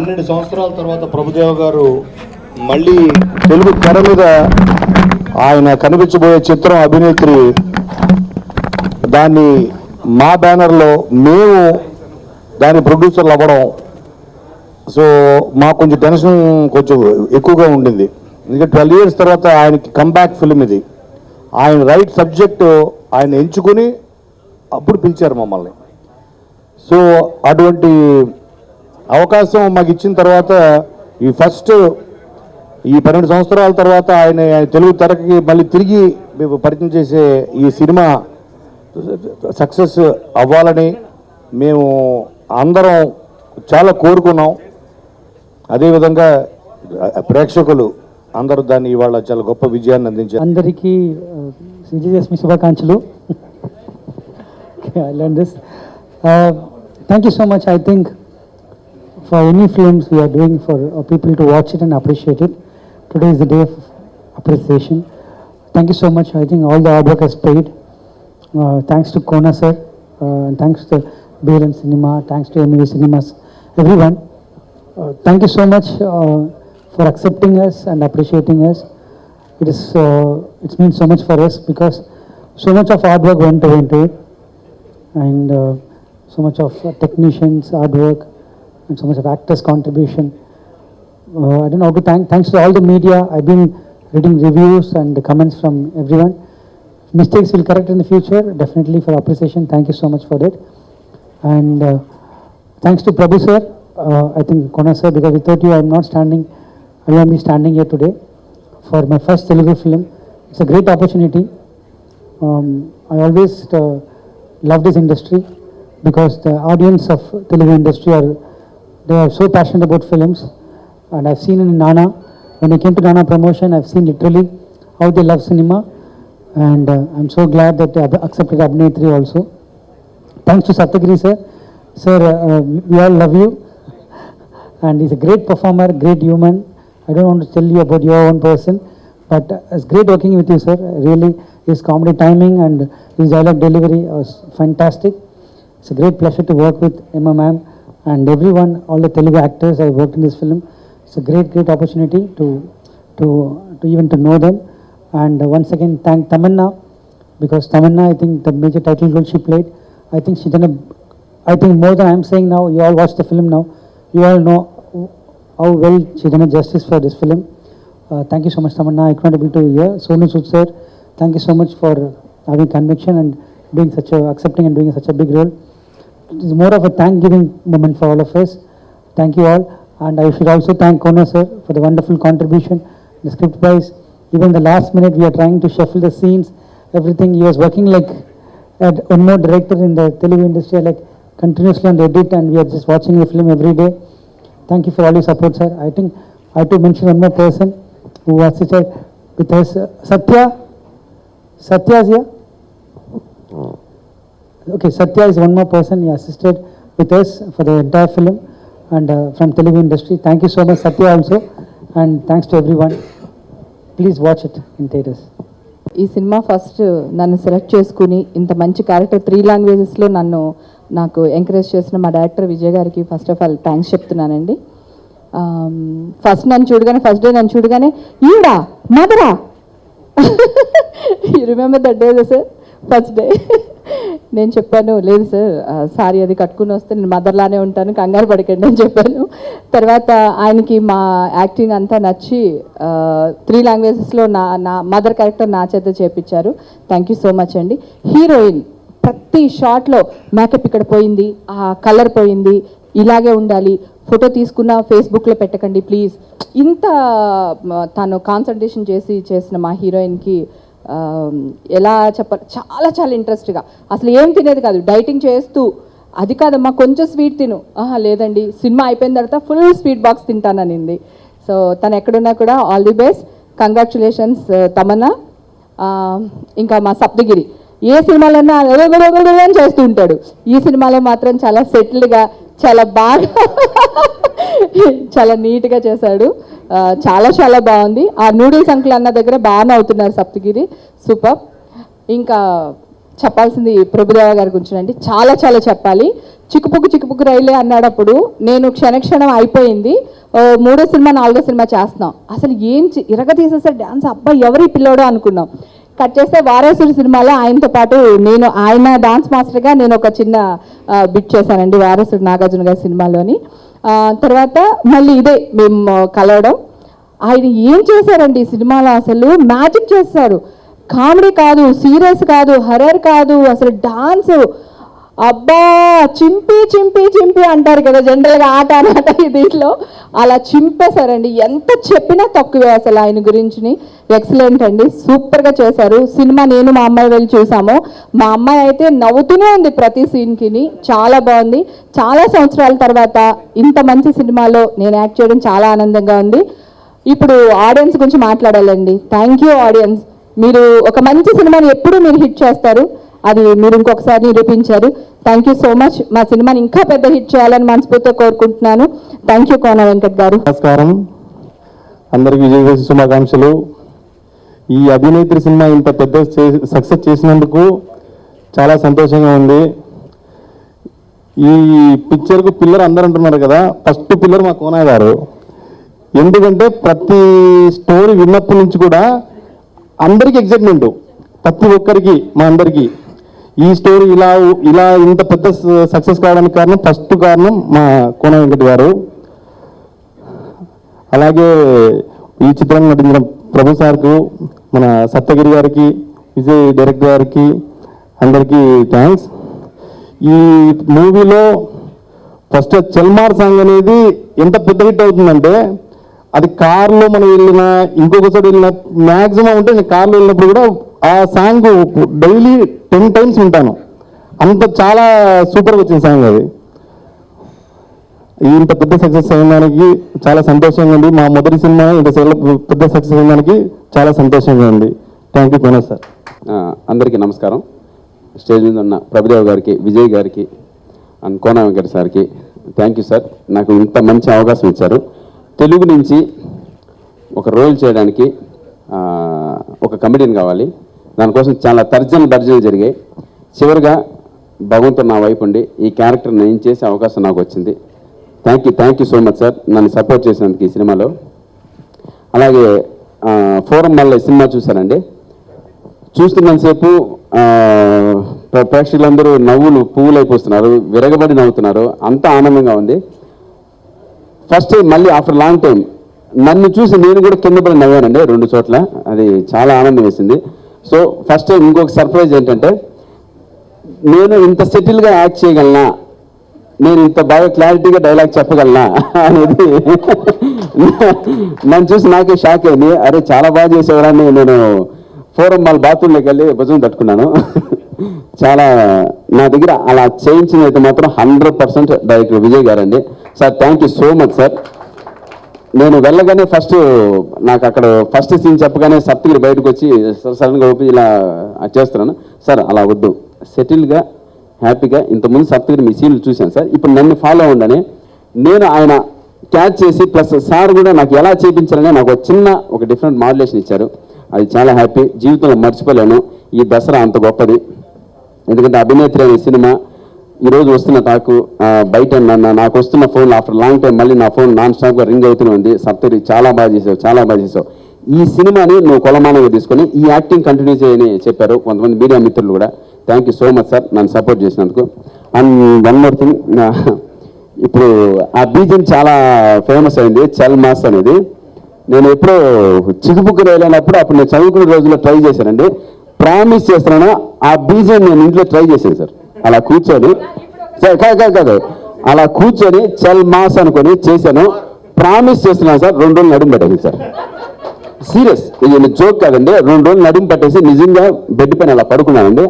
పన్నెండు సంవత్సరాల తర్వాత ప్రభుదేవ గారు మళ్ళీ తెలుగు తెర మీద ఆయన కనిపించబోయే చిత్రం అభినేత్రి దాన్ని మా బ్యానర్లో మేము దాని ప్రొడ్యూసర్లు అవ్వడం. సో మాకు కొంచెం టెన్షన్ కొంచెం ఎక్కువగా ఉండింది. ఎందుకంటే ట్వెల్వ్ ఇయర్స్ తర్వాత ఆయనకి కంబ్యాక్ ఫిల్మ్ ఇది. ఆయన రైట్ సబ్జెక్టు ఆయన ఎంచుకుని అప్పుడు పిలిచారు మమ్మల్ని. సో అటువంటి అవకాశం మాకు ఇచ్చిన తర్వాత ఈ ఫస్ట్ ఈ పన్నెండు సంవత్సరాల తర్వాత ఆయన తెలుగు తెరకి మళ్ళీ తిరిగి మేము పరిచయం చేసే ఈ సినిమా సక్సెస్ అవ్వాలని మేము అందరం చాలా కోరుకున్నాం. అదేవిధంగా ప్రేక్షకులు అందరూ దాన్ని ఇవాళ చాలా గొప్ప విజయాన్ని అందించారు. అందరికీ విజయదశమి శుభాకాంక్షలు. I learn this thank you so much I think for any films we are doing for uh, people to watch it and appreciate it. Today is the day of appreciation. Thank you so much. I think all the hard work has paid. Uh, thanks to Kona sir, uh, and thanks to Balen Cinema, thanks to MEV Cinemas, everyone. Uh, thank you so much uh, for accepting us and appreciating us. It is uh, it means so much for us because so much of hard work went into it, and uh, so much of technicians' hard work, and so much of actors' contribution. Uh, I don't know how to thank. Thanks to all the media. I've been reading reviews and comments from everyone. Mistakes will correct in the future. Definitely for appreciation. Thank you so much for that. And uh, thanks to Prabhu sir, uh, I think Kona sir, because without you, I'm not standing. I will be standing here today for my first Telugu film. It's a great opportunity. Um, I always uh, love this industry because the audience of Telugu industry are they are so passionate about films, and I've seen in Nana when I came to Nana promotion, I've seen literally how they love cinema, and uh, I'm so glad that they accepted Abhinetri also. Thanks to Satyagiri sir. Sir, uh, we all love you. And he's a great performer, great human. I don't want to tell you about your own person, but uh, it's great working with you, sir. Really, his comedy timing and his dialogue delivery was fantastic. It's a great pleasure to work with Emma ma'am and everyone, all the Telugu actors I worked in this film. It's a great, great opportunity to, to, to even to know them. And once again, thank Tamanna because Tamanna, I think the major title role she played, I think she done a, I think more than I'm saying now, you all watch the film now, you all know how well she done a justice for this film. Uh, thank you so much, Tamanna. I could not able to hear. Sonu Sood sir, thank you so much for having conviction and doing such a, accepting and doing such a big role. It is more of a thank giving moment for all of us. Thank you all. And I should also thank Kona sir for the wonderful contribution, the script wise. Even the last minute, we are trying to shuffle the scenes, everything. He was working like at one more director in the Telugu industry, like continuously on the edit, and we are just watching the film every day. Thank you for all your support, sir. I think I have to mention one more person who assisted with us, Satya. Satya is here. Okay, Satya is one more person. He assisted with us for the entire film and uh, from Telugu industry. Thank you so much, Satya, also, and thanks to everyone. Please watch it in theaters. ఈ సినిమా first నన్ను select చేసుకుని ఇంత మంచి character three లాంగ్వేజెస్లో నన్ను నాకు encourage చేసిన మా డైరెక్టర్ విజయ్ గారికి ఫస్ట్ ఆఫ్ ఆల్ థ్యాంక్స్ చెప్తున్నానండి ఫస్ట్ నన్ను చూడగానే ఫస్ట్ డే నన్ను చూడగానే ఈడా మదరా you remember that day sir first day నేను చెప్పాను లేదు సార్ సారీ అది కట్టుకుని వస్తే నేను మదర్లానే ఉంటాను కంగారు పడకండి అని చెప్పాను. తర్వాత ఆయనకి మా యాక్టింగ్ అంతా నచ్చి త్రీ లాంగ్వేజెస్లో నా నా మదర్ క్యారెక్టర్ నా చేత చేపించారు. థ్యాంక్ యూ సో మచ్ అండి. హీరోయిన్ ప్రతి షాట్లో మేకప్ ఇక్కడ పోయింది ఆ కలర్ పోయింది ఇలాగే ఉండాలి. ఫోటో తీసుకున్న ఫేస్బుక్లో పెట్టకండి ప్లీజ్ ఇంత తను కాన్సన్ట్రేషన్ చేసి చేసిన మా హీరోయిన్కి ఎలా చెప్పాలి చాలా చాలా ఇంట్రెస్ట్గా. అసలు ఏం తినేది కాదు డైటింగ్ చేస్తూ. అది కాదమ్మా కొంచెం స్వీట్ తిను. ఆహా లేదండి సినిమా అయిపోయిన తర్వాత ఫుల్ స్వీట్ బాక్స్ తింటాననింది సో తను ఎక్కడున్నా కూడా all the best. Congratulations Tamannaah. ఇంకా మా సప్తగిరి. ఏ సినిమాలన్నా అని చేస్తూ ఉంటాడు. ఈ సినిమాలో మాత్రం చాలా సెటిల్డ్గా చాలా బాగా చాలా నీట్గా చేశాడు. చాలా చాలా బాగుంది. ఆ నూడిల్స్ అంకుల్ అన్న దగ్గర బాగా అవుతున్నారు సప్తగిరి. సూపర్ ఇంకా చెప్పాల్సింది ప్రభుదేవ గారి గురించి అండి. చాలా చాలా చెప్పాలి. చిక్కుపుక్కు చిక్కుపుక్కు రైలే అన్నాడప్పుడు నేను క్షణక్షణం అయిపోయింది. మూడో సినిమా నాలుగో సినిమా చేస్తున్నాం. అసలు ఏం ఇరగ తీసేసే డ్యాన్స్ అబ్బాయి ఎవరి పిల్లోడో అనుకున్నాం. కట్ చేస్తే వారాసురి సినిమాలో ఆయనతో పాటు నేను ఆయన డాన్స్ మాస్టర్గా నేను ఒక చిన్న బిట్ చేశానండి వారసుడు నాగార్జున గారి సినిమాలోని. తర్వాత మళ్ళీ ఇదే మేము కలవడం. ఆయన ఏం చేశారండి ఈ సినిమాలో అసలు? మ్యాజిక్ చేస్తారు. కామెడీ కాదు సీరియస్ కాదు హర్రర్ కాదు అసలు డాన్స్ అబ్బా చింపి చింపి చింపి అంటారు కదా జనరల్గా ఆట ఆట దీంట్లో. అలా చింపేశారండి. ఎంత చెప్పినా తక్కువే అసలు ఆయన గురించిని. ఎక్సలెంట్ అండి. సూపర్గా చేశారు. సినిమా నేను మా అమ్మాయి వెళ్ళి చూసాము. మా అమ్మాయి అయితే నవ్వుతూనే ఉంది ప్రతి సీన్కిని. చాలా బాగుంది. చాలా సంవత్సరాల తర్వాత ఇంత మంచి సినిమాలో నేను యాక్ట్ చేయడం చాలా ఆనందంగా ఉంది. ఇప్పుడు ఆడియన్స్ గురించి మాట్లాడాలండి. Thank you audience. మీరు ఒక మంచి సినిమాని ఎప్పుడు మీరు హిట్ చేస్తారు? అది మీరు ఇంకొకసారి నిరూపించారు. థ్యాంక్ యూ సో మచ్ మా సినిమాని ఇంకా పెద్ద హిట్ చేయాలని మనస్ఫూర్తిగా కోరుకుంటున్నాను. థ్యాంక్ యూ కోన వెంకట్ గారు. నమస్కారం. అందరికి విజయదశమి శుభాకాంక్షలు. ఈ అభినేత్రి సినిమా ఇంత పెద్ద సక్సెస్ చేసినందుకు చాలా సంతోషంగా ఉంది. ఈ పిక్చర్కు పిల్లర్ అందరు అంటున్నారు కదా ఫస్ట్ పిల్లర్ మా కోనా గారు. ఎందుకంటే ప్రతి స్టోరీ విన్నప్పటి నుంచి కూడా అందరికీ ఎగ్జైట్మెంట్. ప్రతి ఒక్కరికి మా అందరికి. ఈ స్టోరీ ఇలా ఇలా ఇంత పెద్ద సక్సెస్ కావడానికి కారణం ఫస్ట్ కారణం మా కోన వెంకట్ గారు. అలాగే ఈ చిత్రం నటించిన ప్రభు సార్కు మన సప్తగిరి గారికి విజయ్ డైరెక్టర్ గారికి అందరికీ థ్యాంక్స్. ఈ మూవీలో ఫస్ట్ చల్మార్ సాంగ్ అనేది ఎంత పెద్ద హిట్ అవుతుందంటే అది కార్లో మనం వెళ్ళిన ఇంకొకసారి వెళ్ళిన మ్యాక్సిమం ఉంటే నేను కార్లో వెళ్ళినప్పుడు కూడా ఆ సాంగ్ డైలీ టెన్ టైమ్స్ వింటాను. అంత చాలా సూపర్గా వచ్చిన సాంగ్ అది. ఇంత పెద్ద సక్సెస్ అయినానికి చాలా సంతోషంగా ఉంది. మా మొదటి సినిమా ఇంత పెద్ద సక్సెస్ అయినానికి చాలా సంతోషంగా ఉంది. థ్యాంక్ యూ కోనా సార్ అందరికీ నమస్కారం. స్టేజ్ మీద ఉన్న ప్రభుదేవ్ గారికి విజయ్ గారికి అండ్ కోన వెంకట సార్కి థ్యాంక్ యూ సార్ నాకు ఇంత మంచి అవకాశం ఇచ్చారు. తెలుగు నుంచి ఒక రోల్ చేయడానికి ఒక కమెడియన్ కావాలి. దానికోసం చాలా తర్జన భర్జన జరిగాయి. చివరిగా భగవంతుడు నా వైపు ఉండి ఈ క్యారెక్టర్ నేను చేసే అవకాశం నాకు వచ్చింది. Thank you thank you so much sir నన్ను సపోర్ట్ చేసినందుకు ఈ సినిమాలో. అలాగే ఫోరం మళ్ళీ సినిమా చూశానండి. చూస్తున్నంతసేపు ప్రేక్షకులందరూ నవ్వులు పువ్వులు విరగబడి నవ్వుతున్నారు. అంత ఆనందంగా ఉంది. ఫస్ట్ టైం మళ్ళీ ఆఫ్టర్ లాంగ్ టైం నన్ను చూసి నేను కూడా కింద పడి నవ్వానండి రెండు చోట్ల. అది చాలా ఆనందం వేసింది. సో ఫస్ట్ ఇంకొక సర్ప్రైజ్ ఏంటంటే నేను ఇంత సెటిల్గా యాక్ట్ చేయగలనా? నేను ఇంత బాగా క్లారిటీగా డైలాగ్ చెప్పగలనా? అనేది నన్ను చూసి నాకే షాక్ అయింది. అరే చాలా బాగా చేసేవాడని నేను ఫోరం వాళ్ళ బాత్రూంలోకి వెళ్ళి భుజం తట్టుకున్నాను. చాలా నా దగ్గర అలా చేయించినది మాత్రం హండ్రెడ్ పర్సెంట్ డైరెక్టర్ విజయ్ గారండి. Sir thank you so much sir నేను వెళ్ళగానే ఫస్ట్ నాకు అక్కడ ఫస్ట్ సీన్ చెప్పగానే సప్తగిరి బయటకు వచ్చి సడన్గా ఓపి ఇలా చేస్తున్నాను. సార్ అలా వద్దు. సెటిల్గా హ్యాపీగా ఇంతకుముందు సప్తగిరి మీ సీన్లు చూశాను సార్. ఇప్పుడు నన్ను ఫాలో అవ్వండి నేను ఆయన క్యాచ్ చేసి ప్లస్ సార్ కూడా నాకు ఎలా చేయించాలనే నాకు ఒక చిన్న ఒక డిఫరెంట్ మాడ్యులేషన్ ఇచ్చారు. అది చాలా హ్యాపీ జీవితంలో మర్చిపోలేను. ఈ దసరా అంత గొప్పది. ఎందుకంటే అభినేత్రి అనే సినిమా ఈరోజు వస్తున్న నాకు బయట నాకు వస్తున్న ఫోన్ ఆఫ్టర్ లాంగ్ టైం మళ్ళీ నా ఫోన్ నాన్ స్టాప్గా రింగ్ అవుతూనే ఉంది. సప్తరి చాలా బాగా చేసావు చాలా బాగా చేసావు. ఈ సినిమాని నువ్వు కొలమానంగా తీసుకొని ఈ యాక్టింగ్ కంటిన్యూ చేయని చెప్పారు కొంతమంది మీడియా మిత్రులు కూడా. Thank you so much sir నన్ను సపోర్ట్ చేసినందుకు. అండ్ వన్ మోర్ థింగ్ ఇప్పుడు ఆ బీజం చాలా ఫేమస్ అయింది చల్మాస్ అనేది. నేను ఎప్పుడో చిగుపుకు రైలైనప్పుడు అప్పుడు నేను చదువుకునే రోజుల్లో ట్రై చేశానండి. ప్రామిస్ చేస్తున్నాను ఆ బీజం నేను ఇంట్లో ట్రై చేశాను సార్ అలా కూర్చొని సార్ కాదు కాదు అలా కూర్చొని చల్ మాస్ అనుకొని చేశాను. ప్రామిస్ చేస్తున్నాను సార్ రెండు రోజులు నడుము పెట్టండి సార్. సీరియస్ ఇది జోక్ కాదండి. రెండు రోజులు నడుము పట్టేసి నిజంగా బెడ్ పైన అలా పడుకున్నానండి.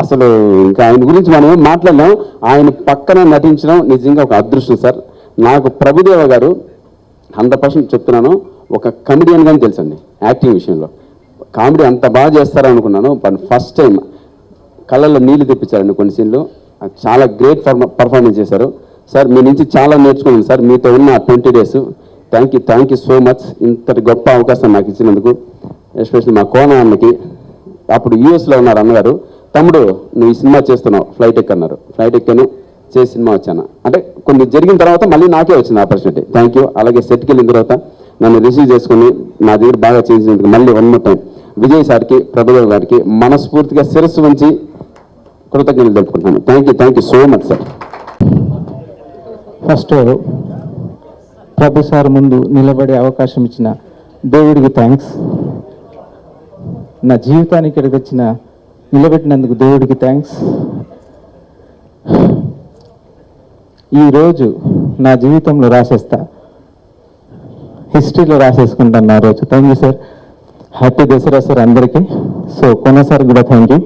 అసలు ఇంకా ఆయన గురించి మనం మాట్లాడినాం ఆయన పక్కన నటించడం నిజంగా ఒక అదృష్టం సార్. నాకు ప్రభుదేవ గారు హండ్రెడ్ పర్సెంట్ చెప్తున్నాను. ఒక కమెడియన్ గానే తెలుసండి యాక్టింగ్ విషయంలో. కామెడీ అంత బాగా చేస్తారనుకున్నాను బట్ ఫస్ట్ టైం కళ్ళల్లో నీళ్ళు తెప్పించారండి కొన్ని సీన్లు. చాలా గ్రేట్ పర్ఫార్మెన్స్ చేశారు. సార్ మీ నుంచి చాలా నేర్చుకున్నాను సార్. మీతో ఉన్న twenty days. Thank you thank you so much. ఇంతటి గొప్ప అవకాశం నాకు ఇచ్చినందుకు ఎస్పెషల్లీ మా కోన అన్నకి. అప్పుడు యూఎస్లో ఉన్నారు అన్నగారు. తమ్ముడు నువ్వు ఈ సినిమా చేస్తున్నావు. ఫ్లైట్ ఎక్కన్నారు. ఫ్లైట్ ఎక్కాను చేసి సినిమా వచ్చాను? అంటే కొన్ని జరిగిన తర్వాత మళ్ళీ నాకే వచ్చింది ఆపర్చునిటీ. Thank you. అలాగే సెట్కి వెళ్ళిన తర్వాత నన్ను రిసీవ్ చేసుకుని నా దగ్గర బాగా చేసినందుకు మళ్ళీ వన్ మోర్ టైం. విజయ్ సార్కి ప్రభుదేవ్ గారికి మనస్ఫూర్తిగా శిరస్సు ఉంచి కృతజ్ఞతలు తెలుపుకుంటున్నాను. Thank you thank you so much sir first Prabhu sir ముందు నిలబడే అవకాశం ఇచ్చిన దేవుడికి థ్యాంక్స్ నా జీవితానికి ఇక్కడికి వచ్చిన నిలబెట్టినందుకు దేవుడికి థ్యాంక్స్ ఈరోజు నా జీవితంలో రాసేస్తా. హిస్టరీలో రాసేసుకుంటాను నా రోజు. Thank you sir happy Dasara sir అందరికీ. సో కొనసారి కూడా థ్యాంక్ యూ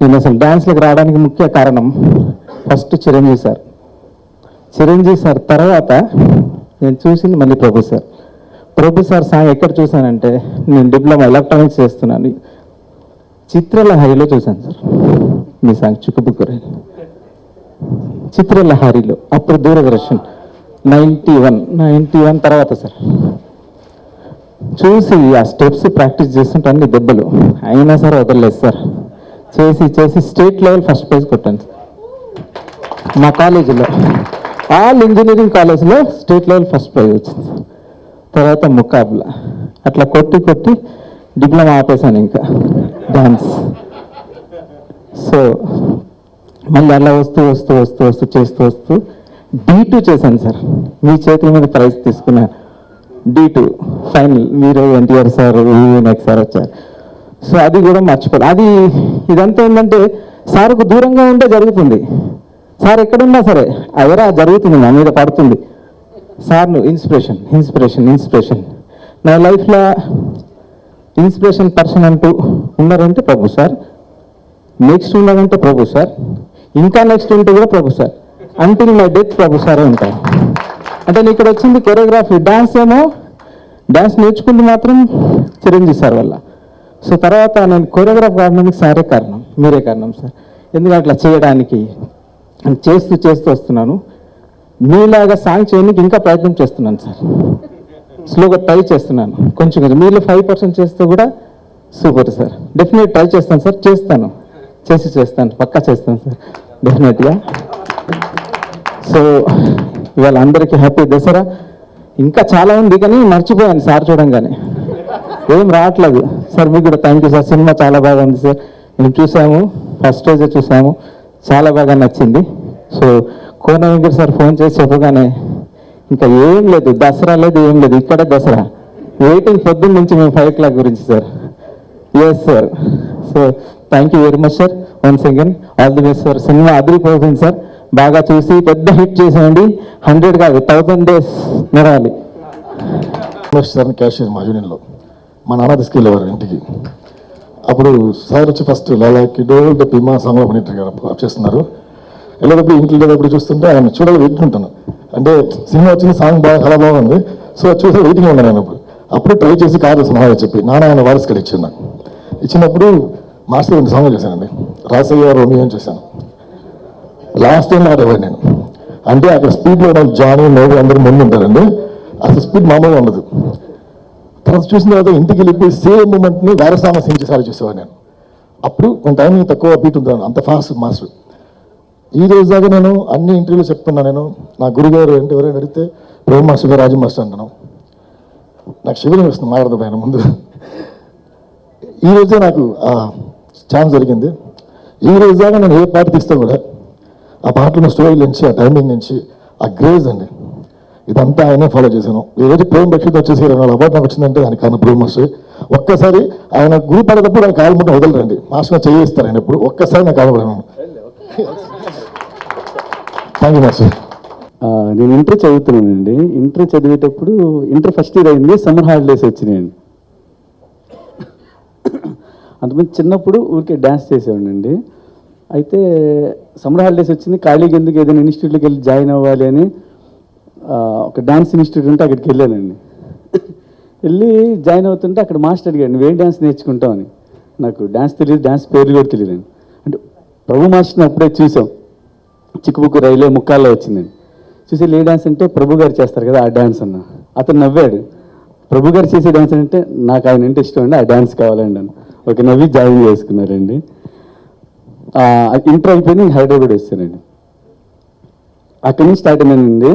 నేను అసలు డ్యాన్స్లకు రావడానికి ముఖ్య కారణం first Chiranjeevi sir Chiranjeevi sir తర్వాత నేను చూసింది మళ్ళీ Prabhu sir Prabhu sir song ఎక్కడ చూశానంటే నేను డిప్లొమా ఎలక్ట్రానిక్స్ చేస్తున్నాను. చిత్రలహరిలో చూశాను సార్ మీ సాంగ్ చుక్కుబుక్కురే. చిత్రలహరిలో అప్పుడు Doordarshan. Ninety one ninety one తర్వాత సార్ చూసి ఆ స్టెప్స్ ప్రాక్టీస్ చేస్తుంటే అన్ని దెబ్బలు. అయినా సార్ వదలలేదు సార్ చేసి చేసి స్టేట్ లెవెల్ ఫస్ట్ ప్రైజ్ కొట్టాను సార్. మా కాలేజీలో ఆల్ ఇంజనీరింగ్ కాలేజ్లో స్టేట్ లెవెల్ ఫస్ట్ ప్రైజ్ వచ్చింది తర్వాత ముకాబ్లా. అట్లా కొట్టి కొట్టి డిప్లొమా ఆపేశాను ఇంకా. డాన్స్ సో మళ్ళీ అలా వస్తూ వస్తూ వస్తూ వస్తూ చేస్తూ వస్తూ డీ టూ చేశాను సార్. మీ చేతుల మీద ప్రైజ్ తీసుకున్నాను డీ టూ ఫైనల్ మీరు ఎన్టీఆర్ సార్ వినాయక్ సార్ వచ్చారు. సో అది కూడా మర్చిపోదు అది ఇదంతా ఏంటంటే సార్కు దూరంగా ఉంటే జరుగుతుంది. సార్ ఎక్కడున్నా సరే అదరా జరుగుతుంది నా మీద పడుతుంది. సార్ను ఇన్స్పిరేషన్ ఇన్స్పిరేషన్ ఇన్స్పిరేషన్. నా లైఫ్లో ఇన్స్పిరేషన్ పర్సన్ అంటూ ఉన్నారంటే ప్రభు సార్. నెక్స్ట్ ఉన్నారంటే ప్రభు సార్. ఇంకా నెక్స్ట్ ఉంటే కూడా Prabhu sir. Until my death Prabhu సారే ఉంటారు. అంటే నేను ఇక్కడ వచ్చింది కొరియోగ్రఫీ డ్యాన్స్ ఏమో డ్యాన్స్ నేర్చుకుంది మాత్రం చిరంజీవి సార్ వల్ల. సో తర్వాత నేను కొరియోగ్రాఫ్ కావడానికి సారే కారణం మీరే కారణం సార్. ఎందుకంటే అట్లా చేయడానికి చేస్తూ చేస్తూ వస్తున్నాను. మీలాగా సాంగ్ చేయడానికి ఇంకా ప్రయత్నం చేస్తున్నాను సార్. స్లోగా ట్రై చేస్తున్నాను. కొంచెం కొంచెం మీరు ఫైవ్ పర్సెంట్ చేస్తే కూడా సూపర్ సార్. డెఫినెట్ ట్రై చేస్తాను సార్ చేస్తాను. చేసి చేస్తాను పక్కా చేస్తాను సార్. డెఫినెట్గా సో ఇవాళ అందరికీ హ్యాపీ దసరా. ఇంకా చాలా ఉంది కానీ మర్చిపోయాను సార్ చూడంగానే. ఏం రావట్లేదు. సార్ మీకు కూడా థ్యాంక్ యూ సార్. సినిమా చాలా బాగా ఉంది సార్. మేము చూసాము ఫస్ట్ రోజే చూసాము చాలా బాగా నచ్చింది. So Kona Venkat sir phone చేసి చెప్పగానే ఇంకా ఏం లేదు దసరా లేదు ఏం లేదు ఇక్కడే దసరా. వెయిటింగ్ పొద్దున్న నుంచి మేము ఫైవ్ క్లాక్ గురించి sir. Yes sir so thank you very much sir once again all the best sir cinema అదిరిపోతుంది సార్ బాగా చూసి పెద్ద హిట్ చేసేయండి. హండ్రెడ్ కాదు థౌసండ్ డేస్ నడవాలి సార్ క్యాషియర్ మా యూనియన్లో మా నాన్న తీసుకెళ్ళేవారు ఇంటికి. అప్పుడు సార్ వచ్చి ఫస్ట్ లాలాకి డోల్ ద పిమా సాంగ్లో పనిట్టు గారు చేస్తున్నారు. వెళ్ళేటప్పుడు ఇంట్లో వెళ్ళేటప్పుడు చూస్తుంటే ఆయన చూడాలి వింటుంటాను అంటే సినిమా వచ్చింది సాంగ్ బాగా చాలా బాగుంది సో చూసి వెయిటింగ్ ఉన్నాను నేను అప్పుడు. అప్పుడు ట్రై చేసి కార్లు సినిమా చెప్పి నాన్న ఆయన వారస్ కడ ఇచ్చింది నాకు. ఇచ్చినప్పుడు మాస్టర్ రెండు సాంగ్లు చేశానండి. రాసయ్య రోమియో అని చేశాను. లాస్ట్ టైం ఆడేవాడు నేను. అంటే అక్కడ స్పీడ్లో జానీ నోవి అందరూ ముందు ఉంటారండి. అసలు స్పీడ్ మామూలుగా ఉండదు. తర్వాత చూసిన తర్వాత ఇంటికి వెళ్ళిపోయి సేమ్ మూమెంట్ని వేరసామ సాంగ్ సింగ్ చేసారి చూసేవాడు నేను. అప్పుడు కొంత టైం తక్కువ బీట్ ఉంటాను అంత ఫాస్ట్ మాస్టర్ ఈ రోజు దాకా నేను అన్ని ఇంటర్వ్యూలు చెప్తున్నా నేను నా గురుగారు అంటే ఎవరైనా అడిగితే ప్రేమ మాస్టర్ గారు రాజు మాస్టర్ అంటున్నాను నాకు శివరం వస్తుంది మాట్లాడదు ఆయన ముందు. ఈ రోజే నాకు ఛాన్స్ జరిగింది ఈ రోజు దాకా నేను ఏ పాట తీస్తా కూడా ఆ పాటలో స్టోరీ నుంచి ఆ టైమింగ్ నుంచి ఆ గ్రేజ్ అండి. ఇదంతా ఆయనే ఫాలో చేశాను. ఈ రోజు ప్రేమ భక్షిత వచ్చేసి ఇరవై నాలుగు అవార్డు నాకు వచ్చిందంటే దానికి కారణం ప్రేమ ఒక్కసారి ఆయన గురి పడేటప్పుడు ఆయన కాలు ముట్ట వదలరండి. మాస్టర్ చేయిస్తారు ఆయన ఇప్పుడు ఒక్కసారి నాకు కాలపడను థ్యాంక్ యూ మాస్టర్. నేను ఇంటర్ చదువుతున్నానండి. ఇంటర్ చదివేటప్పుడు ఇంటర్ ఫస్ట్ ఇయర్ అయింది సమ్మర్ హాలిడేస్ వచ్చినాయండి. అంతమంది చిన్నప్పుడు ఊరికే డ్యాన్స్ చేసేవాడినండి. అయితే సమ్మర్ హాలిడేస్ వచ్చింది ఖాళీగా ఎందుకు ఏదైనా ఇన్స్టిట్యూట్లోకి వెళ్ళి జాయిన్ అవ్వాలి అని ఒక డ్యాన్స్ ఇన్స్టిట్యూట్ ఉంటే అక్కడికి వెళ్ళానండి. వెళ్ళి జాయిన్ అవుతుంటే అక్కడ మాస్టర్ అడిగాడు నువ్వేం డ్యాన్స్ నేర్చుకుంటావు అని నాకు డ్యాన్స్ తెలియదు డ్యాన్స్ పేర్లు కూడా తెలియదండి అంటే ప్రభు మాస్టర్ని అప్పుడే చూసాం. చిక్కుబుక్కు రైలే ముక్కాల్లో వచ్చిందండి. చూసి ఏ డ్యాన్స్ అంటే ప్రభు గారు చేస్తారు కదా ఆ డ్యాన్స్ అన్న. అతను నవ్వాడు. ప్రభు గారు చేసే డ్యాన్స్ అంటే నాకు ఆయన అంటే ఇష్టం అండి ఆ డ్యాన్స్ కావాలండి అని ఒక నవ్వి జాయిన్ చేసుకున్నారండి. ఇంటర్ అయిపోయింది హైదరాబాద్ వచ్చానండి. అక్కడి నుంచి స్టార్ట్ అయినానండి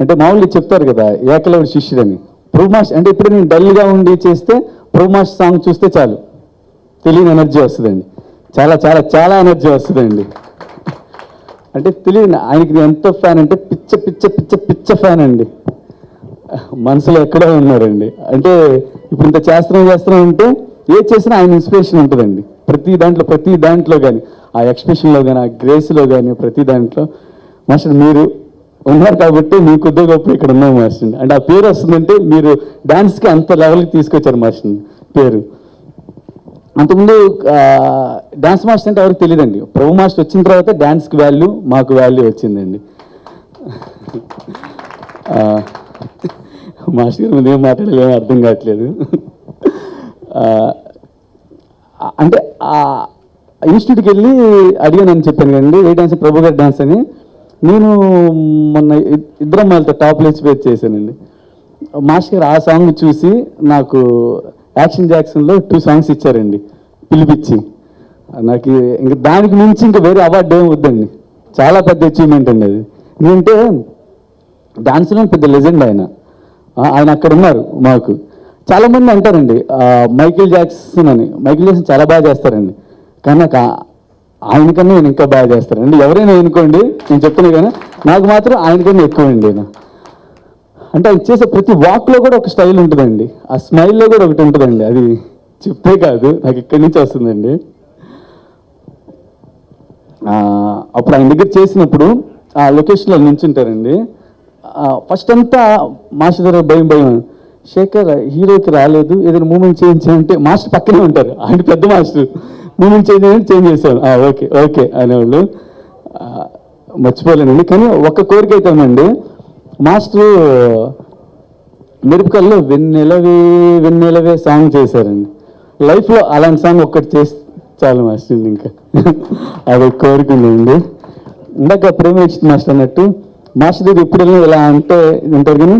అంటే మామూలుగా చెప్తారు కదా ఏకలవుడి శిష్యుడని. ప్రభుమాస్ అంటే ఇప్పుడు నేను డల్గా ఉండి చేస్తే ప్రభుమాస్ సాంగ్ చూస్తే చాలు. తెలియని ఎనర్జీ వస్తుందండి. చాలా చాలా చాలా ఎనర్జీ వస్తుందండి. అంటే తెలియదు ఆయనకి ఎంత ఎంతో ఫ్యాన్ అంటే పిచ్చ పిచ్చ పిచ్చ పిచ్చ ఫ్యాన్ అండి. మనసులో ఎక్కడో ఉన్నారండి అంటే ఇప్పుడు ఇంత చేస్తున్నాం చేస్తున్నాం అంటే ఏ చేసినా ఆయన ఇన్స్పిరేషన్ ఉంటుందండి. ప్రతి దాంట్లో ప్రతి దాంట్లో కానీ ఆ ఎక్స్ప్రెషన్లో కానీ ఆ గ్రేస్లో కానీ ప్రతి దాంట్లో. మాస్టర్ మీరు ఉన్నారు కాబట్టి మీ కొద్దిగా గొప్ప ఇక్కడ ఉన్నాం మాస్టర్ అంటే ఆ పేరు వస్తుందంటే మీరు డాన్స్కి అంత లెవెల్కి తీసుకొచ్చారు మాస్టర్ పేరు. అంతకుముందు డాన్స్ మాస్టర్ అంటే ఎవరికి తెలియదండి. ప్రభు మాస్టర్ వచ్చిన తర్వాత డాన్స్కి వాల్యూ మాకు వాల్యూ వచ్చిందండి. మాస్టర్ గారి ముందు ఏం మాట్లాడలేమో అర్థం కావట్లేదు. అంటే ఆ ఇన్స్టిట్యూట్కి వెళ్ళి అడిగానని చెప్పాను కదండి ఏ డాన్స్ ప్రభు గారి డాన్స్ అని. నేను మొన్న ఇద్దరం వాళ్ళతో టాప్ లేచిపోయి చేశానండి. మాస్టర్ గారు ఆ సాంగ్ చూసి నాకు యాక్షన్ జాక్సన్లో టూ సాంగ్స్ ఇచ్చారండి. పిలిపించి నాకు ఇంక దానికి మించి ఇంకా వేరే అవార్డు ఏం వద్దండి. చాలా పెద్ద అచీవ్మెంట్ అండి అది. ఎందుకంటే డాన్స్లో పెద్ద లెజెండ్ ఆయన. ఆయన అక్కడ ఉన్నారు మాకు. చాలామంది అంటారండి మైకిల్ మైకేల్ జాక్సన్ అని. మైకిల్ జాక్సన్ చాలా బాగా చేస్తారండి. కానీ నాకు ఆయనకన్నా నేను ఇంకా బాగా చేస్తారండి ఎవరైనా అనుకోండి నేను చెప్తున్నా కానీ నాకు మాత్రం ఆయనకన్నా ఎక్కువ అండి అంటే ఆయన చేసే ప్రతి వాక్లో కూడా ఒక స్టైల్ ఉంటుందండి. ఆ స్మైల్లో కూడా ఒకటి ఉంటుందండి. అది చెప్తే కాదు నాకు ఇక్కడి నుంచి వస్తుందండి. అప్పుడు ఆయన దగ్గర చేసినప్పుడు ఆ లొకేషన్లో నించుంటారండి. ఫస్ట్ అంతా మాస్టర్ దగ్గర భయం భయం. శేఖర్ హీరోకి రాలేదు ఏదైనా మూమెంట్ చేయించాలంటే మాస్టర్ పక్కనే ఉంటారు. ఆయన పెద్ద మాస్టర్. నేను చేంజ్ చేంజ్ చేశాను? ఓకే ఓకే అనేవాళ్ళు. మర్చిపోలేనండి కానీ ఒక్క కోరిక అయితే ఉందండి. మాస్టర్ మిరపకాయల్లో వెన్నెలవే వెన్నెలవే సాంగ్ చేశారండి. లైఫ్లో అలాంటి సాంగ్ ఒక్కటి చేసి చాలు మాస్టర్ ఇంకా. అది కోరిక ఉందండి. ఇందాక ప్రేమేక్షిత్ మాస్టర్ అన్నట్టు మాస్టర్ దగ్గర ఎప్పుడు వెళ్ళినా ఇలా అంటే ఉంటారు కానీ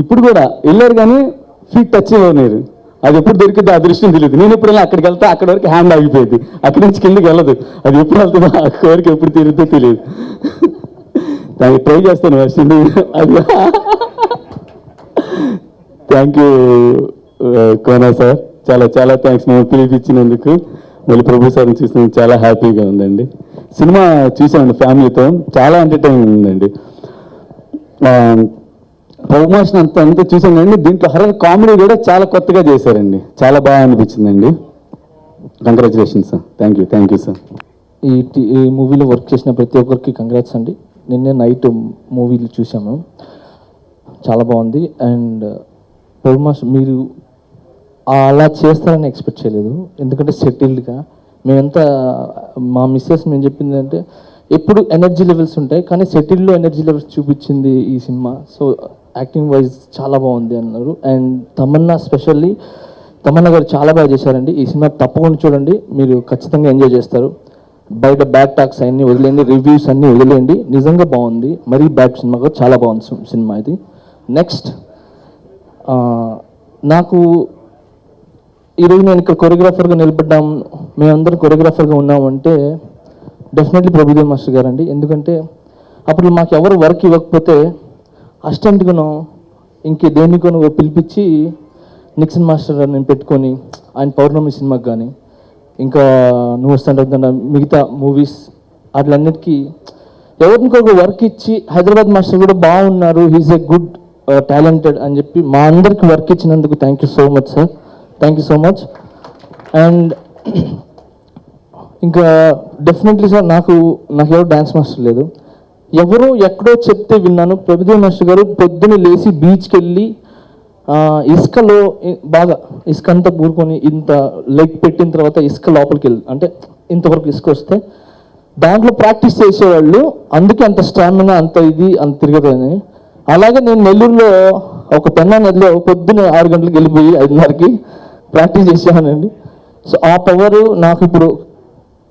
ఇప్పుడు కూడా వెళ్ళారు కానీ ఫీట్ టచ్ ఇవ్వలేరు అది ఎప్పుడు దొరికింది ఆ దృష్టిని తెలియదు. నేను ఎప్పుడు వెళ్ళినా అక్కడికి వెళ్తే అక్కడ వరకు హ్యాండ్ ఆగిపోయింది. అక్కడి నుంచి కిందకి వెళ్ళదు. అది ఎప్పుడు వెళ్తుందో ఆ వరకు ఎప్పుడు తీరుద్దో తెలియదు. దానికి ట్రై చేస్తాను మాస్టర్ అది thank you uh, Kona sir. చాలా చాలా థ్యాంక్స్ మేము పిలిపించినందుకు మళ్ళీ ప్రభు సార్ని చూసినందుకు చాలా హ్యాపీగా ఉందండి. సినిమా చూసామండి ఫ్యామిలీతో. చాలా ఎంటర్టైనింగ్ ఉందండి. Um, ప్రమోషన్ అంత అంతా చూసాం దీంట్లో హర్రర్ కామెడీ కూడా చాలా కొత్తగా చేశారండి. చాలా బాగా అనిపించిందండి. Congratulations sir thank you thank you sir ఈ ఈ మూవీలో వర్క్ చేసిన ప్రతి ఒక్కరికి కంగ్రాట్స్ అండి. నిన్నే నైట్ మూవీలు చూసాము చాలా బాగుంది. అండ్ పౌర్మాస్ uh, మీరు అలా చేస్తారని ఎక్స్పెక్ట్ చేయలేదు. ఎందుకంటే సెటిల్డ్గా మేమంతా మా మిస్సెస్ మేము చెప్పింది అంటే ఎప్పుడు ఎనర్జీ లెవెల్స్ ఉంటాయి కానీ సెటిల్లో ఎనర్జీ లెవెల్స్ చూపించింది ఈ సినిమా. సో యాక్టింగ్ వైజ్ చాలా బాగుంది అన్నారు. అండ్ తమన్నా స్పెషల్లీ తమన్నా గారు చాలా బాగా చేశారండి. ఈ సినిమా తప్పకుండా చూడండి. మీరు ఖచ్చితంగా ఎంజాయ్ చేస్తారు. బయట బ్యాడ్ టాక్స్ అన్ని వదిలేయండి. రివ్యూస్ అన్నీ వదిలేయండి. నిజంగా బాగుంది. మరీ బ్యాడ్ సినిమా కూడా చాలా బాగుంది సినిమా ఇది. నెక్స్ట్ నాకు ఈరోజు నేను ఇక్కడ కొరియోగ్రాఫర్గా నిలబడ్డాం. మేమందరం కొరియోగ్రాఫర్గా ఉన్నామంటే డెఫినెట్లీ ప్రభుదేవ్ మాస్టర్ గారు అండి ఎందుకంటే అప్పుడు మాకు ఎవరు వర్క్ ఇవ్వకపోతే అసిస్టెంట్గాను ఇంకే దేనికోనో పిలిపించి నిక్సన్ మాస్టర్ నేను పెట్టుకొని ఆయన పౌర్ణమి సినిమాకి కానీ ఇంకా నువ్వు వస్తుంటే మిగతా మూవీస్ వాటిలన్నిటికీ ఎవరికొక వర్క్ ఇచ్చి హైదరాబాద్ మాస్టర్ కూడా బాగున్నారు హీఈస్ ఎ గుడ్ టాలెంటెడ్ అని చెప్పి మా అందరికి వర్క్ ఇచ్చినందుకు thank you so much sir. Thank you so much. And ఇంకా డెఫినెట్లీ సార్ నాకు నాకు ఎవరు డ్యాన్స్ మాస్టర్ లేదు. ఎవరో ఎక్కడో చెప్తే విన్నాను. ప్రభుదేవ్ మాస్టర్ గారు పొద్దున లేచి బీచ్కి వెళ్ళి ఇసుకలో బాగా ఇసుక అంతా పూరుకొని ఇంత లెగ్ పెట్టిన తర్వాత ఇసుక లోపలికి వెళ్ళి అంటే ఇంతవరకు ఇసుక వస్తే దాంట్లో ప్రాక్టీస్ చేసేవాళ్ళు అందుకే అంత స్టామినా అంత ఇది అంత తిరగదని. అలాగే నేను నెల్లూరులో ఒక పెన్నా నదిలో పొద్దున్న ఆరు గంటలకు వెళ్ళిపోయి ఐదున్నరకి ప్రాక్టీస్ చేసానండి సో ఆ పవర్ నాకు ఇప్పుడు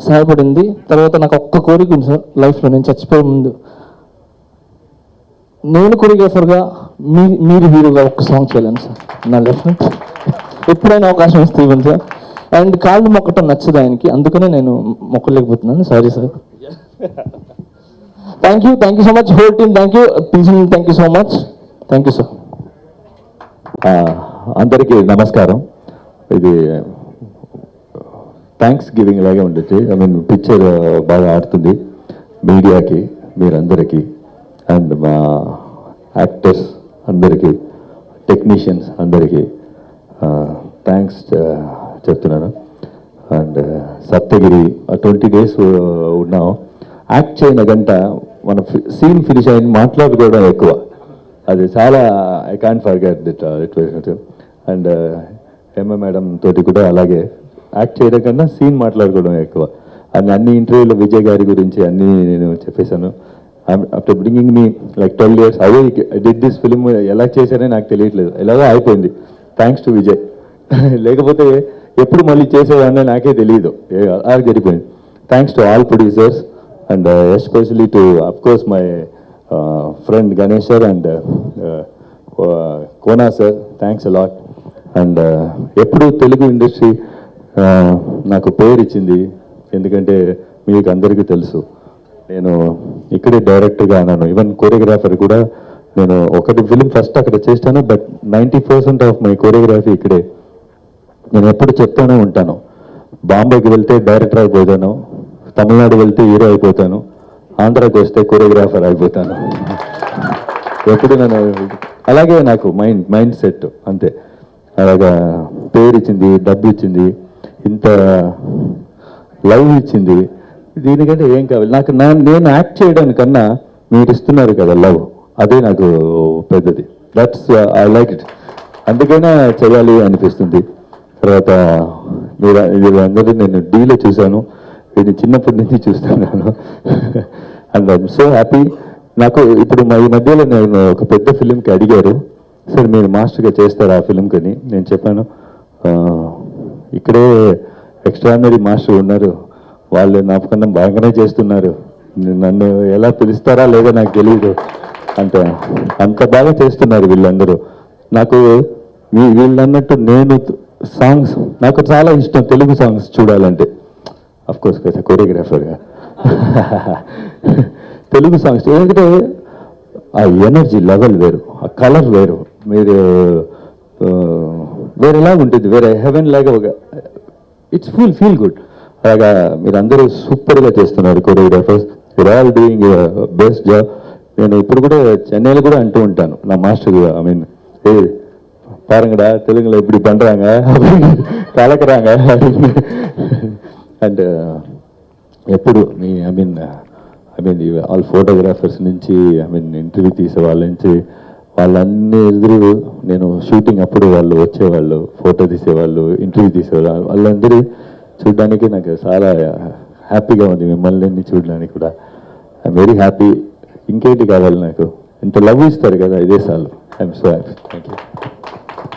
సహాయపడింది. తర్వాత నాకు ఒక్క కోరిక ఉంది సార్ లైఫ్లో నేను చచ్చిపోయే ముందు. నేను కొరియోగ్రాఫర్గా మీ మీరు హీరోగా ఒక్క సాంగ్ చేయలేను సార్ నా లైఫ్లో ఎప్పుడైనా అవకాశం ఇస్తే ఇవ్వండి సార్. అండ్ కాళ్ళు మొక్కటం నచ్చదు ఆయనకి అందుకనే నేను మొక్కలేకపోతున్నాను. Sorry. Sir thank you thank you so much whole team thank you పిలిచిన thank you so much thank you sir అందరికీ నమస్కారం. ఇది థ్యాంక్స్ గివింగ్ లాగే ఉండొచ్చు. ఐ మీన్ పిక్చర్ బాగా ఆడుతుంది. మీడియాకి మీరందరికీ. అండ్ మా యాక్టర్స్ అందరికీ టెక్నీషియన్స్ అందరికీ uh, థ్యాంక్స్ uh, చెప్తున్నాను. And uh, Saptagiri twenty days ఉన్నాం. యాక్ట్ చేయన గంట మన సీన్ ఫినిష్ అయిన మాట్లాడుకోవడం ఎక్కువ. అది చాలా I can't forget that it and MA madam తోటి కూడా అలాగే యాక్ట్ చేయడం కన్నా సీన్ మాట్లాడుకోవడం ఎక్కువ. అండ్ అన్ని ఇంటర్వ్యూలో విజయ్ గారి గురించి అన్నీ నేను చెప్పేశాను. After bringing me like twelve years away did this film ఎలా చేశారని నాకు తెలియట్లేదు. ఎలాగో అయిపోయింది. థ్యాంక్స్ టు విజయ్ లేకపోతే ఎప్పుడు మళ్ళీ చేసేవాడిని నాకే తెలియదు ఏ- అలా జరిగిపోయింది. Thanks to all producers and especially to of course my friend Ganesh sir and Kona sir thanks a lot and ఎప్పుడు తెలుగు ఇండస్ట్రీ నాకు పేరు ఇచ్చింది ఎందుకంటే మీకు అందరికీ తెలుసు. నేను ఇక్కడే డైరెక్టర్గా అన్నాను ఈవెన్ కోరియోగ్రాఫర్ కూడా నేను ఒకటి ఫిలిం ఫస్ట్ అక్కడ చేస్తాను but ninety percent of my choreography ఇక్కడే. నేను ఎప్పుడు చెప్తానే ఉంటాను. బాంబేకి వెళ్తే డైరెక్టర్ అయిపోతాను తమిళనాడు వెళ్తే హీరో అయిపోతాను ఆంధ్రాకి వస్తే కొరియోగ్రాఫర్ అయిపోతాను. ఎప్పుడు నేను అలాగే నాకు మైండ్ మైండ్ సెట్ అంతే. అలాగా పేరు ఇచ్చింది డబ్బు ఇచ్చింది ఇంత లవ్ ఇచ్చింది. దీనికంటే ఏం కావాలి? నాకు నా నేను యాక్ట్ చేయడానికన్నా మీరు ఇస్తున్నారు కదా లవ్. అదే నాకు పెద్దది. దట్స్ ఐ లైక్ ఇట్ అందుకనే చేయాలి అనిపిస్తుంది. తర్వాత మీరు మీరు అందరూ నేను డీలో చూశాను. ఇది చిన్నప్పటి నుంచి చూస్తున్నాను. అండ్ ఐఎమ్ సో హ్యాపీ నాకు ఇప్పుడు మా ఈ మధ్యలో నేను ఒక పెద్ద ఫిలింకి అడిగారు. సార్ మీరు మాస్టర్గా చేస్తారు ఆ ఫిలింకి అని. నేను చెప్పాను ఇక్కడే ఎక్స్ట్రాడినరీ మాస్టర్ ఉన్నారు. వాళ్ళు నాపకన్నా బాగానే చేస్తున్నారు. నన్ను ఎలా పిలుస్తారా లేదో నాకు తెలియదు అంటే అంత బాగా చేస్తున్నారు వీళ్ళందరూ. నాకు మీ వీళ్ళు అన్నట్టు నేను సాంగ్స్ నాకు చాలా ఇష్టం తెలుగు సాంగ్స్ చూడాలంటే. అఫ్ కోర్స్ కదా కొరియోగ్రాఫర్గా తెలుగు సాంగ్స్ ఎందుకంటే ఆ ఎనర్జీ లెవెల్ వేరు ఆ కలర్ వేరు. మీరు వేరేలా ఉంటుంది వేరే హెవెన్ లాగా ఒక ఇట్స్ ఫుల్ ఫీల్ గుడ్ అలాగా మీరు అందరూ సూపర్గా చేస్తున్నారు కొరియోగ్రాఫర్స్ మీరు ఆల్ డూయింగ్ బెస్ట్ జాబ్ నేను ఇప్పుడు కూడా చెన్నైలో కూడా అంటూ ఉంటాను నా మాస్టర్ ఐ మీన్ ఏ பாருங்கடா தெலுங்குல இப்படி பண்றாங்க அப்படின்னு கலக்குறாங்க అండ్ ఎప్పుడు మీ I mean I mean all photographers నుంచి ఐ మీన్ ఇంటర్వ్యూ తీసే వాళ్ళ నుంచి వాళ్ళన్ని ఎదురు నేను షూటింగ్ అప్పుడు వాళ్ళు వచ్చేవాళ్ళు ఫోటో తీసేవాళ్ళు ఇంటర్వ్యూ తీసేవాళ్ళు వాళ్ళందరూ చూడడానికి నాకు చాలా హ్యాపీగా ఉంది. మిమ్మల్ని చూడడానికి కూడా. ఐఎమ్ వెరీ హ్యాపీ ఇంకేంటి కావాలి నాకు? ఇంత లవ్ ఇస్తారు కదా ఇదే సార్లు I'm so happy thank you